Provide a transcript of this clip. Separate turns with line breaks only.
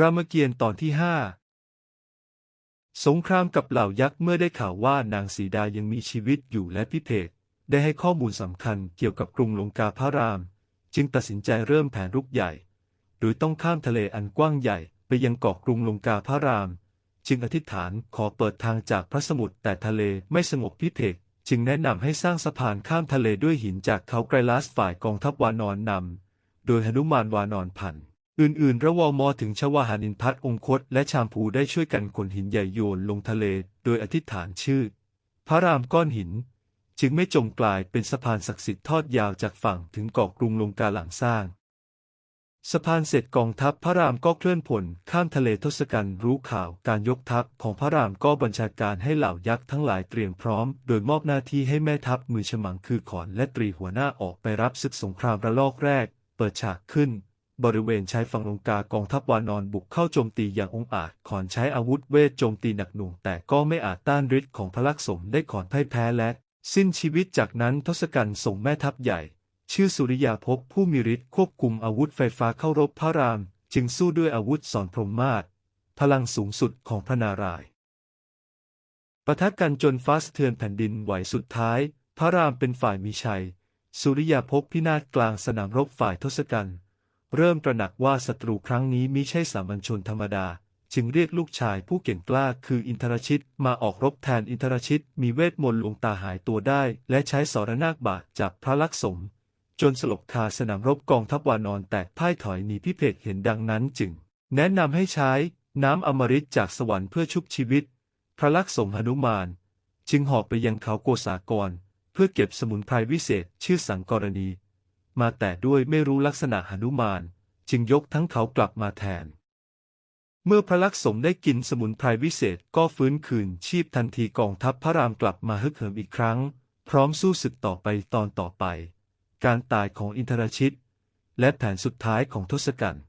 รามเกียรติ์ตอนที่ห้าสงครามกับเหล่ายักษ์เมื่อได้ข่าวว่านางสีดายังมีชีวิตอยู่และพิเภกได้ให้ข้อมูลสำคัญเกี่ยวกับกรุงลงกาพระราม จึงตัดสินใจเริ่มแผนรุกใหญ่ โดยต้องข้ามทะเลอันกว้างใหญ่ไปยังเกาะกรุงลงกาพระราม จึงอธิษฐานขอเปิดทางจากพระสมุทรแต่ทะเลไม่สงบพิเภกจึงแนะนำให้สร้างสะพานข้ามทะเลด้วยหินจากเขาไกรลาสฝ่ายกองทัพวานอนนำโดยหนุมานวานอนพัน อื่นๆ ระวมอถึงชวาหานินพัฒองคต และชามพูได้ช่วยกันขนหินใหญ่โยนลงทะเล โดยอธิษฐานชื่อ พระรามก้อนหิน จึงไม่จมกลายเป็นสะพานศักดิ์สิทธิ์ทอดยาวจากฝั่งถึงเกาะกรุงลงกาหลังสร้าง สะพานเสร็จกองทัพพระรามก็เคลื่อนพลข้ามทะเลทศกัณฐ์รู้ข่าวการยกทัพของพระรามก็บัญชาการให้เหล่ายักษ์ทั้งหลายเตรียมพร้อม โดยมอบหน้าที่ให้แม่ทัพมือฉมังคือขอนและตรีหัวหน้าออกไปรับศึกสงครามระลอกแรก เปิดฉากขึ้น บริเวณชายฝั่งลงกากองทัพวานอนบุกเข้าโจมตีอย่างองอาจขอนใช้อาวุธเวทโจมตีหนักหน่วงแต่ก็ไม่อาจต้านฤทธิ์ของพระลักษมได้ขอนพ่ายแพ้และสิ้นชีวิตจากนั้นทศกัณฐ์ส่งแม่ทัพใหญ่ ชื่อสุริยาภพผู้มีฤทธิ์ควบคุมอาวุธไฟฟ้าเข้ารบพระราม จึงสู้ด้วยอาวุธสอนพรหมมาศพลังสูงสุดของพระนารายณ์ปะทะกันจนฟ้าสะเทือนแผ่นดินไหวสุดท้าย พระรามเป็นฝ่ายมีชัย สุริยาภพพินาศกลางสนามรบฝ่ายทศกัณฐ์ เริ่มตระหนักว่าศัตรูครั้งนี้มิใช่สามัญชนธรรมดา จึงเรียกลูกชายผู้เก่งกล้าคืออินทรชิตมาออกรบแทนอินทรชิตมีเวทมนต์ลวงตาหายตัวได้ และใช้สรนาคบาทจับพระลักษมจนสลบคาสนามรบกองทัพวานอนแตกพ่ายถอยหนีพิเภกเห็นดังนั้นจึง แนะนำให้ใช้น้ำอมฤตจากสวรรค์เพื่อชุบชีวิต พระลักษมหนุมาน จึงหอบไปยังเขาโกษากร เพื่อเก็บสมุนไพรวิเศษชื่อสังกรณี มาแต่ด้วยไม่รู้ลักษณะหนุมาน จึงยกทั้งเขากลับมาแทน เมื่อพระลักษมได้กินสมุนไพรวิเศษก็ฟื้นคืนชีพทันทีกองทัพพระรามกลับมาฮึกเหิมอีกครั้ง พร้อมสู้ศึกต่อไปตอนต่อไป การตายของอินทรชิต และแผนสุดท้ายของทศกัณฐ์